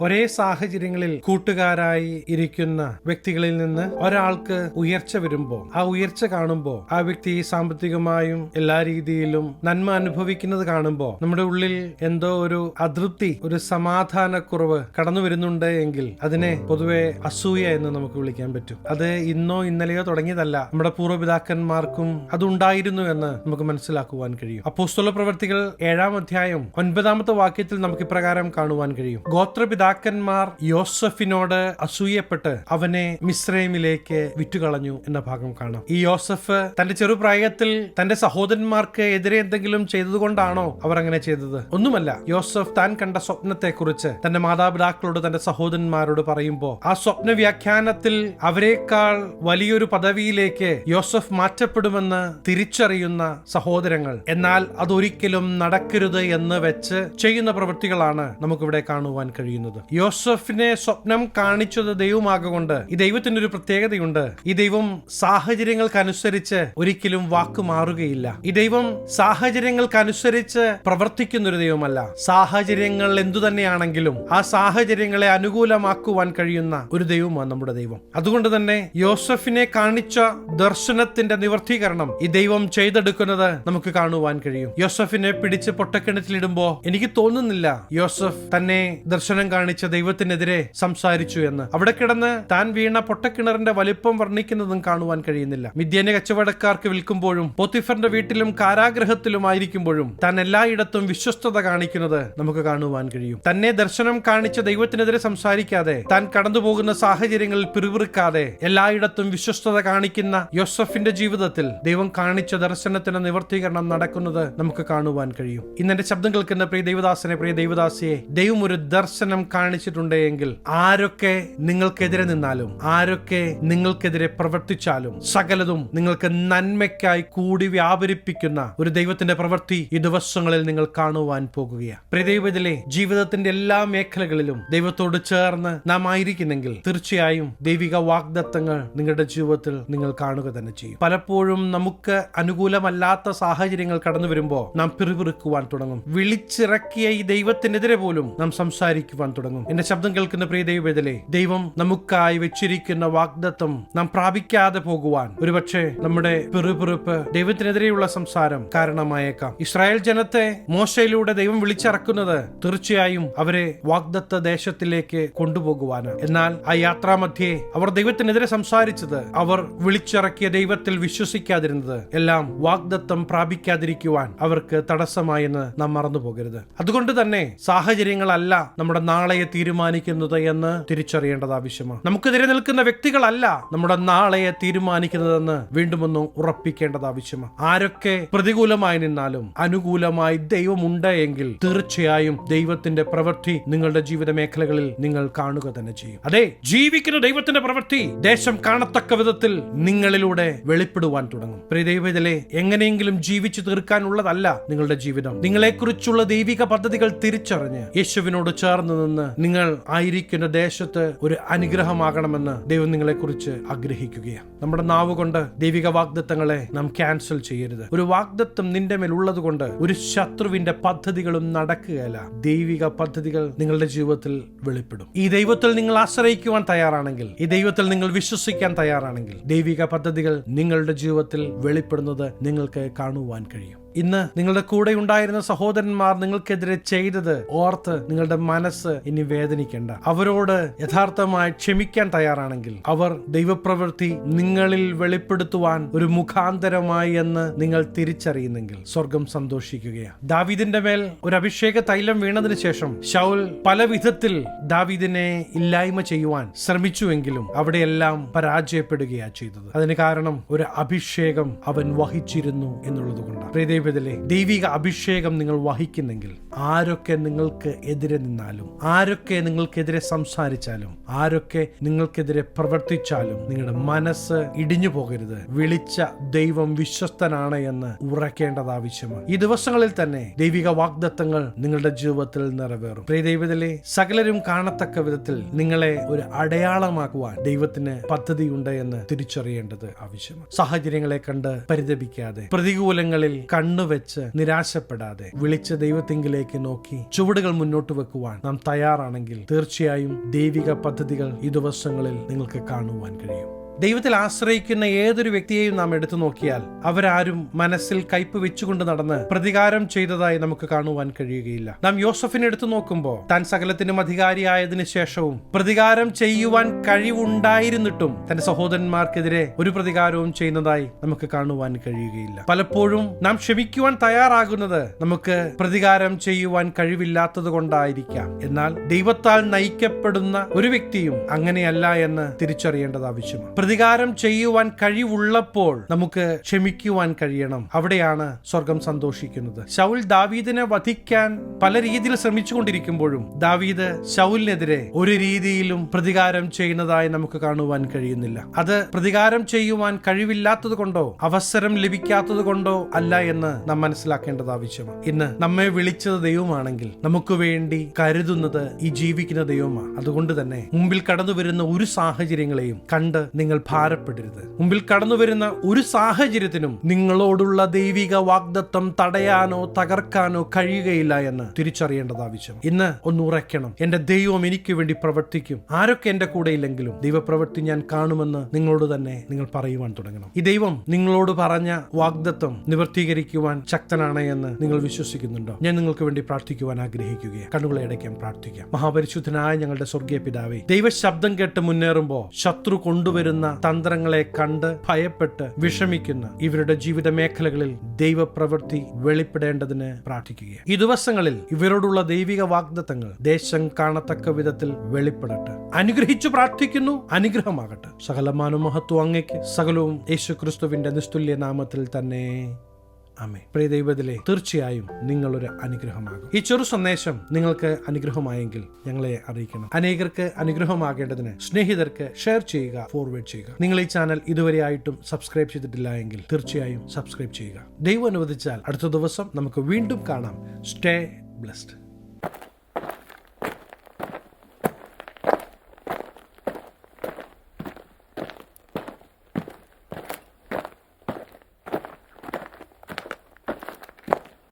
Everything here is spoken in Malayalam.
ഒരേ സാഹചര്യങ്ങളിൽ കൂട്ടുകാരായി ഇരിക്കുന്ന വ്യക്തികളിൽ നിന്ന് ഒരാൾക്ക് ഉയർച്ച വരുമ്പോൾ ആ ഉയർച്ച കാണുമ്പോൾ ആ വ്യക്തി സാമ്പത്തികമായും എല്ലാ രീതിയിലും നന്മ അനുഭവിക്കുന്നത് കാണുമ്പോൾ നമ്മുടെ ഉള്ളിൽ എന്തോ ഒരു അതൃപ്തി ഒരു സമാധാനക്കുറവ് കടന്നു വരുന്നുണ്ട് എങ്കിൽ അതിനെ പൊതുവെ അസൂയ എന്ന് നമുക്ക് വിളിക്കാൻ പറ്റും. അത് ഇന്നോ ഇന്നലെയോ തുടങ്ങിയതല്ല. നമ്മുടെ പൂർവപിതാക്കന്മാർക്കും അതുണ്ടായിരുന്നു എന്ന് നമുക്ക് മനസ്സിലാക്കുവാൻ കഴിയും. അപ്പോസ്തല പ്രവർത്തികൾ ഏഴാം അധ്യായം ഒൻപതാമത്തെ വാക്യത്തിൽ നമുക്ക് ഇപ്രകാരം കാണുവാൻ കഴിയും. ഗോത്രപിതാക്കന്മാർ യോസഫിനോട് അസൂയപ്പെട്ട് അവനെ മിശ്രൈമിലേക്ക് വിറ്റുകളഞ്ഞു എന്ന ഭാഗം കാണാം. ഈ യോസഫ് തന്റെ ചെറുപ്രായത്തിൽ തന്റെ സഹോദരന്മാർക്ക് എതിരെ എന്തെങ്കിലും ചെയ്തതുകൊണ്ടാണോ അവർ അങ്ങനെ ചെയ്തത്? ഒന്നുമല്ല യോസഫ് താൻ കണ്ട സ്വപ്നത്തെക്കുറിച്ച് തന്റെ മാതാപിതാക്കളോട് തന്റെ സഹോദരന്മാരോട് പറയുമ്പോൾ ആ സ്വപ്ന വ്യാഖ്യാനത്തിൽ അവരെക്കാൾ വലിയൊരു പദവിയിലേക്ക് യോസഫ് മാറ്റപ്പെടുമെന്ന് തിരിച്ചറിയുന്ന സഹോദരങ്ങൾ. എന്നാൽ അതൊരിക്കലും നടക്കരുത് എന്ന് വെച്ച് ചെയ്യുന്ന പ്രവൃത്തികളാണ് നമുക്കിവിടെ കാണുവാൻ കഴിയുന്നത്. യോസഫിനെ സ്വപ്നം കാണിച്ചത് ദൈവമാകൊണ്ട്. ഈ ദൈവത്തിന്റെ ഒരു പ്രത്യേകതയുണ്ട്. ഈ ദൈവം സാഹചര്യങ്ങൾക്കനുസരിച്ച് ഒരിക്കലും വാക്ക് മാറുകയില്ല. ഈ ദൈവം സാഹചര്യങ്ങൾക്കനുസരിച്ച് പ്രവർത്തിക്കുന്ന ഒരു ദൈവമല്ല. സാഹചര്യങ്ങൾ എന്തു തന്നെയാണെങ്കിലും ആ സാഹചര്യങ്ങളെ അനുകൂലമാക്കുവാൻ കഴിയുന്ന ഒരു ദൈവമാണ് നമ്മുടെ ദൈവം. അതുകൊണ്ട് തന്നെ യോസഫിനെ കാണിച്ച ദർശനത്തിന്റെ നിവർത്തീകരണം ഈ ദൈവം ചെയ്തെടുക്കുന്നത് നമുക്ക് കാണുവാൻ കഴിയും. യോസഫിനെ പിടിച്ച് പൊട്ടക്കിണറ്റിലിടുമ്പോ എനിക്ക് തോന്നുന്നില്ല യോസഫ് തന്നെ ദർശനം കാണിച്ച ദൈവത്തിനെതിരെ സംസാരിച്ചു എന്ന്. അവിടെ കിടന്ന് താൻ വീണ പൊട്ടക്കിണറിന്റെ വലിപ്പം വർണിക്കുന്നതും കാണുവാൻ കഴിയുന്നില്ല. മിദ്യാന്യ കച്ചവടക്കാർക്ക് വിൽക്കുമ്പോഴും പോത്തിഫറിന്റെ വീട്ടിലും കാരാഗ്രഹത്തിലുമായിരിക്കുമ്പോഴും താൻ എല്ലായിടത്തും വിശ്വസ്തത കാണിക്കുന്നത് നമുക്ക് കാണുവാൻ കഴിയും. തന്നെ ദർശനം കാണിച്ച ദൈവത്തിനെതിരെ സംസാരിക്കാതെ താൻ കടന്നുപോകുന്ന സാഹചര്യങ്ങളിൽ പിറുപിറുക്കാതെ എല്ലായിടത്തും വിശ്വസ്തത കാണിക്കുന്ന യോസഫിന്റെ ജീവിതത്തിൽ ദൈവം കാണിച്ച ദർശനത്തിന് നിവർത്തീകരണം നടക്കുന്നത് നമുക്ക് കാണുവാൻ കഴിയും. ഇന്നെ ശബ്ദം കേൾക്കുന്ന പ്രിയ ദൈവദാസനെ പ്രിയ ദൈവദാസിയെ ദൈവം ഒരു ദർശനം കാണിച്ചിട്ടുണ്ട് എങ്കിൽ ആരൊക്കെ നിങ്ങൾക്കെതിരെ നിന്നാലും ആരൊക്കെ നിങ്ങൾക്കെതിരെ പ്രവർത്തിച്ചാലും സകലതും നിങ്ങൾക്ക് നന്മയ്ക്കായി കൂടി വ്യാപരിപ്പിക്കുന്ന ഒരു ദൈവത്തിന്റെ പ്രവൃത്തി ഈ ദിവസങ്ങളിൽ നിങ്ങൾ കാണുവാൻ പോകുകയാണ്. പ്രിയ ദൈവത്തിലെ ജീവിതത്തിന്റെ എല്ലാ മേഖലകളിലും ദൈവത്തോട് ചേർന്ന് നാം ആയിരിക്കുന്നെങ്കിൽ തീർച്ചയായും ദൈവിക വാഗ്ദത്തങ്ങൾ നിങ്ങളുടെ ജീവിതത്തിൽ നിങ്ങൾ കാണുക തന്നെ ചെയ്യും. പലപ്പോഴും നമുക്ക് അനുകൂലമല്ലാത്ത സാഹചര്യങ്ങൾ കടന്നു വരുമ്പോൾ നാം പിറുപിറുക്കുവാൻ തുടങ്ങും. വിളിച്ചിറക്കിയ ഈ ദൈവത്തിനെതിരെ പോലും നാം സംസാരിക്കുവാൻ തുടങ്ങും. എന്റെ ശബ്ദം കേൾക്കുന്ന പ്രിയ ദൈവത്തിലെ ദൈവം നമുക്കായി വെച്ചിരിക്കുന്ന വാഗ്ദത്വം നാം പ്രാപിക്കാതെ പോകുവാൻ. ഒരുപക്ഷെ നമ്മുടെ പിറുപിറുപ്പ് ദൈവത്തിനെതിരെയുള്ള സംസാരം കാരണമായേക്കാം. ഇസ്രായേൽ ജനത്തെ മോശയിലൂടെ ദൈവം വിളിച്ചിറക്കുന്നത് തീർച്ചയായും അവരെ വാഗ്ദത്ത ദേശത്തിലേക്ക് കൊണ്ടുപോകുവാനാണ്. എന്നാൽ ആ യാത്രാമധ്യേ അവർ ദൈവത്തിനെതിരെ സംസാരിച്ചത് അവർ വിളിച്ചിറക്കിയ ദൈവത്തിൽ വിശ്വസിക്കാതിരുന്നത് എല്ലാം വാഗ്ദത്തം പ്രാപിക്കാതിരിക്കുവാൻ അവർക്ക് തടസ്സമായെന്ന് നാം മറന്നു പോകരുത് അതുകൊണ്ട് തന്നെ സാഹചര്യങ്ങളല്ല നമ്മുടെ നാളെയെ തീരുമാനിക്കുന്നത് എന്ന് തിരിച്ചറിയേണ്ടത് ആവശ്യമാണ്. നമുക്കെതിരെ നിൽക്കുന്ന വ്യക്തികളല്ല നമ്മുടെ നാളെയെ തീരുമാനിക്കുന്നതെന്ന് വീണ്ടും ഒന്ന് ഉറപ്പിക്കേണ്ടത് ആവശ്യമാണ്. ആരൊക്കെ പ്രതികൂലമായി നിന്നാലും അനുകൂലമായി ദൈവമുണ്ട് എങ്കിൽ തീർച്ചയായും ദൈവത്തിന്റെ പ്രവൃത്തി നിങ്ങളുടെ ജീവിത മേഖലകളിൽ നിങ്ങൾ കാണുക തന്നെ ചെയ്യും. അതെ ജീവിക്കുന്ന ദൈവത്തിന്റെ പ്രവൃത്തി ദേശം കാണത്തക്ക വിധത്തിൽ നിങ്ങളിലൂടെ വെളിപ്പെടുവാൻ തുടങ്ങും. പ്രിയ ദൈവത്തിലെ എങ്ങനെയെങ്കിലും ജീവിച്ചു തീർക്കാനുള്ളതല്ല നിങ്ങളുടെ ജീവിതം. നിങ്ങളെക്കുറിച്ചുള്ള ദൈവിക പദ്ധതികൾ തിരിച്ചറിഞ്ഞ് യേശുവിനോട് ചേർന്ന് നിന്ന് നിങ്ങൾ ആയിരിക്കുന്ന ദേശത്ത് ഒരു അനുഗ്രഹമാകണമെന്ന് ദൈവം നിങ്ങളെക്കുറിച്ച് ആഗ്രഹിക്കുകയാണ്. നമ്മുടെ നാവ് കൊണ്ട് ദൈവിക വാഗ്ദത്തങ്ങളെ നാം ക്യാൻസൽ ചെയ്യരുത്. ഒരു വാഗ്ദത്തം നിന്റെ മേൽ ഉള്ളത് കൊണ്ട് ഒരു ശത്രുവിന്റെ പദ്ധതികളും നടക്കുകയല്ല. ദൈവിക പദ്ധതികൾ നിങ്ങളുടെ ജീവിതത്തിൽ വെളിപ്പെടും. ഈ ദൈവത്തിൽ നിങ്ങൾ ആശ്രയിക്കുവാൻ തയ്യാറാണെങ്കിൽ ഈ ദൈവത്തിൽ നിങ്ങൾ വിശ്വസിക്കാൻ തയ്യാറാണെങ്കിൽ ദൈവിക പദ്ധതികൾ നിങ്ങളുടെ ജീവിതത്തിൽ വെളിപ്പെടുന്നത് നിങ്ങൾക്ക് കാണുവാൻ കഴിയും. ഇന്ന് നിങ്ങളുടെ കൂടെ ഉണ്ടായിരുന്ന സഹോദരന്മാർ നിങ്ങൾക്കെതിരെ ചെയ്തത് ഓർത്ത് നിങ്ങളുടെ മനസ്സ് ഇനി വേദനിക്കേണ്ട. അവരോട് യഥാർത്ഥമായി ക്ഷമിക്കാൻ തയ്യാറാണെങ്കിൽ അവർ ദൈവപ്രവൃത്തി നിങ്ങളിൽ വെളിപ്പെടുത്തുവാൻ ഒരു മുഖാന്തരമായി എന്ന് നിങ്ങൾ തിരിച്ചറിയുന്നെങ്കിൽ സ്വർഗം സന്തോഷിക്കുകയാണ് ദാവീദിന്റെ മേൽ ഒരു അഭിഷേക തൈലം വീണതിന് ശേഷം ഷൗൽ പല വിധത്തിൽ ദാവീദിനെ ഇല്ലായ്മ ചെയ്യുവാൻ ശ്രമിച്ചുവെങ്കിലും അവിടെയെല്ലാം പരാജയപ്പെടുകയാണ് ചെയ്തത്. അതിന് കാരണം ഒരു അഭിഷേകം അവൻ വഹിച്ചിരുന്നു എന്നുള്ളത് കൊണ്ടാണ്. ദൈവത്തിലെ ദൈവിക അഭിഷേകം നിങ്ങൾ വഹിക്കുന്നെങ്കിൽ ആരൊക്കെ നിങ്ങൾക്ക് എതിരെ നിന്നാലും ആരൊക്കെ നിങ്ങൾക്കെതിരെ സംസാരിച്ചാലും ആരൊക്കെ നിങ്ങൾക്കെതിരെ പ്രവർത്തിച്ചാലും നിങ്ങളുടെ മനസ്സ് ഇടിഞ്ഞു പോകരുത്. വിളിച്ച ദൈവം വിശ്വസ്തനാണ് എന്ന് ഉറക്കേണ്ടത് ആവശ്യമാണ്. ഈ ദിവസങ്ങളിൽ തന്നെ ദൈവിക വാഗ്ദത്തങ്ങൾ നിങ്ങളുടെ ജീവിതത്തിൽ നിറവേറും. പ്രിയ ദൈവത്തിലെ സകലരും കാണത്തക്ക വിധത്തിൽ നിങ്ങളെ ഒരു അടയാളമാക്കുവാൻ ദൈവത്തിന് പദ്ധതിയുണ്ട് എന്ന് തിരിച്ചറിയേണ്ടത് ആവശ്യമാണ്. സാഹചര്യങ്ങളെ കണ്ട് പരിതപിക്കാതെ പ്രതികൂലങ്ങളിൽ കണ്ണുവെച്ച് നിരാശപ്പെടാതെ വിളിച്ച ദൈവത്തിങ്കിലേക്ക് നോക്കി ചുവടുകൾ മുന്നോട്ട് വെക്കുവാൻ നാം തയ്യാറാണെങ്കിൽ തീർച്ചയായും ദൈവിക പദ്ധതികൾ ഈ ദിവസങ്ങളിൽ നിങ്ങൾക്ക് കാണുവാൻ കഴിയും. ദൈവത്തിൽ ആശ്രയിക്കുന്ന ഏതൊരു വ്യക്തിയെയും നാം എടുത്തു നോക്കിയാൽ അവരാരും മനസ്സിൽ കയ്പ് വെച്ചുകൊണ്ട് നടന്ന് പ്രതികാരം ചെയ്തതായി നമുക്ക് കാണുവാൻ കഴിയുകയില്ല. നാം യോസഫിനെ എടുത്തു നോക്കുമ്പോൾ താൻ സകലത്തിനും അധികാരിയായതിനു ശേഷവും പ്രതികാരം ചെയ്യുവാൻ കഴിവുണ്ടായിരുന്നിട്ടും തന്റെ സഹോദരന്മാർക്കെതിരെ ഒരു പ്രതികാരവും ചെയ്യുന്നതായി നമുക്ക് കാണുവാൻ കഴിയുകയില്ല. പലപ്പോഴും നാം ക്ഷമിക്കുവാൻ തയ്യാറാകുന്നത് നമുക്ക് പ്രതികാരം ചെയ്യുവാൻ കഴിവില്ലാത്തത് കൊണ്ടായിരിക്കാം. എന്നാൽ ദൈവത്താൽ നയിക്കപ്പെടുന്ന ഒരു വ്യക്തിയും അങ്ങനെയല്ല എന്ന് തിരിച്ചറിയേണ്ടത് ആവശ്യമാണ്. പ്രതികാരം ചെയ്യുവാൻ കഴിവുള്ളപ്പോൾ നമുക്ക് ക്ഷമിക്കുവാൻ കഴിയണം. അവിടെയാണ് സ്വർഗം സന്തോഷിക്കുന്നത്. ശൗൽ ദാവീദിനെ വധിക്കാൻ പല രീതിയിൽ ശ്രമിച്ചുകൊണ്ടിരിക്കുമ്പോഴും ദാവീദ് ശൗലിനെതിരെ ഒരു രീതിയിലും പ്രതികാരം ചെയ്യുന്നതായി നമുക്ക് കാണുവാൻ കഴിയുന്നില്ല. അത് പ്രതികാരം ചെയ്യുവാൻ കഴിവില്ലാത്തത് കൊണ്ടോ അവസരം ലഭിക്കാത്തത് കൊണ്ടോ അല്ല എന്ന് നാം മനസ്സിലാക്കേണ്ടത് ആവശ്യമാണ്. ഇന്ന് നമ്മെ വിളിച്ചത് ദൈവമാണെങ്കിൽ നമുക്ക് വേണ്ടി കരുതുന്നത് ഈ ജീവിക്കുന്ന ദൈവമാണ്. അതുകൊണ്ട് തന്നെ മുമ്പിൽ കടന്നു വരുന്ന ഒരു സാഹചര്യങ്ങളെയും കണ്ട് നിങ്ങൾ ഭാരപ്പെടരുത്. മുമ്പിൽ കടന്നു വരുന്ന ഒരു സാഹചര്യത്തിനും നിങ്ങളോടുള്ള ദൈവിക വാഗ്ദത്വം തടയാനോ തകർക്കാനോ കഴിയുകയില്ല എന്ന് തിരിച്ചറിയേണ്ടത് ആവശ്യം. ഇന്ന് ഒന്ന് ഉറയ്ക്കണം. എന്റെ ദൈവം എനിക്ക് വേണ്ടി പ്രവർത്തിക്കും. ആരൊക്കെ എന്റെ കൂടെ ഇല്ലെങ്കിലും ദൈവപ്രവൃത്തി ഞാൻ കാണുമെന്ന് നിങ്ങളോട് തന്നെ നിങ്ങൾ പറയുവാൻ തുടങ്ങണം. ഈ ദൈവം നിങ്ങളോട് പറഞ്ഞ വാഗ്ദത്വം നിവർത്തീകരിക്കുവാൻ ശക്തനാണ് എന്ന് നിങ്ങൾ വിശ്വസിക്കുന്നുണ്ടോ? ഞാൻ നിങ്ങൾക്ക് വേണ്ടി പ്രാർത്ഥിക്കുവാൻ ആഗ്രഹിക്കുകയാണ്. കണ്ണുകളെ അടയ്ക്കാൻ പ്രാർത്ഥിക്കാം. മഹാപരിശുദ്ധനായ ഞങ്ങളുടെ സ്വർഗീയ പിതാവേ ദൈവ ശബ്ദം കേട്ട് മുന്നേറുമ്പോൾ ശത്രു കൊണ്ടുവരുന്ന തന്ത്രങ്ങളെ കണ്ട് ഭയപ്പെട്ട് വിഷമിക്കുന്ന ഇവരുടെ ജീവിത മേഖലകളിൽ ദൈവപ്രവൃത്തി വെളിപ്പെടേണ്ടതിന് പ്രാർത്ഥിക്കുക ഈ ദിവസങ്ങളിൽ ഇവരോടുള്ള ദൈവിക വാഗ്ദത്തങ്ങൾ ദേശം കാണത്തക്ക വിധത്തിൽ വെളിപ്പെടട്ടെ. അനുഗ്രഹിച്ചു പ്രാർത്ഥിക്കുന്നു അനുഗ്രഹമാകട്ടെ. സകലമാനും മഹത്വം അങ്ങയ്ക്ക് സകലവും യേശു ക്രിസ്തുവിന്റെ നിസ്തുല്യ നാമത്തിൽ തന്നെ. അമേ പ്രിയ ദൈവത്തിലെ തീർച്ചയായും നിങ്ങളൊരു അനുഗ്രഹമാകും. ഈ ചെറു സന്ദേശം നിങ്ങൾക്ക് അനുഗ്രഹമായെങ്കിൽ ഞങ്ങളെ അറിയിക്കണം. അനേകർക്ക് അനുഗ്രഹമാകേണ്ടതിന് സ്നേഹിതർക്ക് ഷെയർ ചെയ്യുക ഫോർവേഡ് ചെയ്യുക. നിങ്ങൾ ഈ ചാനൽ ഇതുവരെ ആയിട്ടും സബ്സ്ക്രൈബ് ചെയ്തിട്ടില്ല എങ്കിൽ തീർച്ചയായും സബ്സ്ക്രൈബ് ചെയ്യുക. ദൈവം അനുവദിച്ചാൽ അടുത്ത ദിവസം നമുക്ക് വീണ്ടും കാണാം. Stay blessed.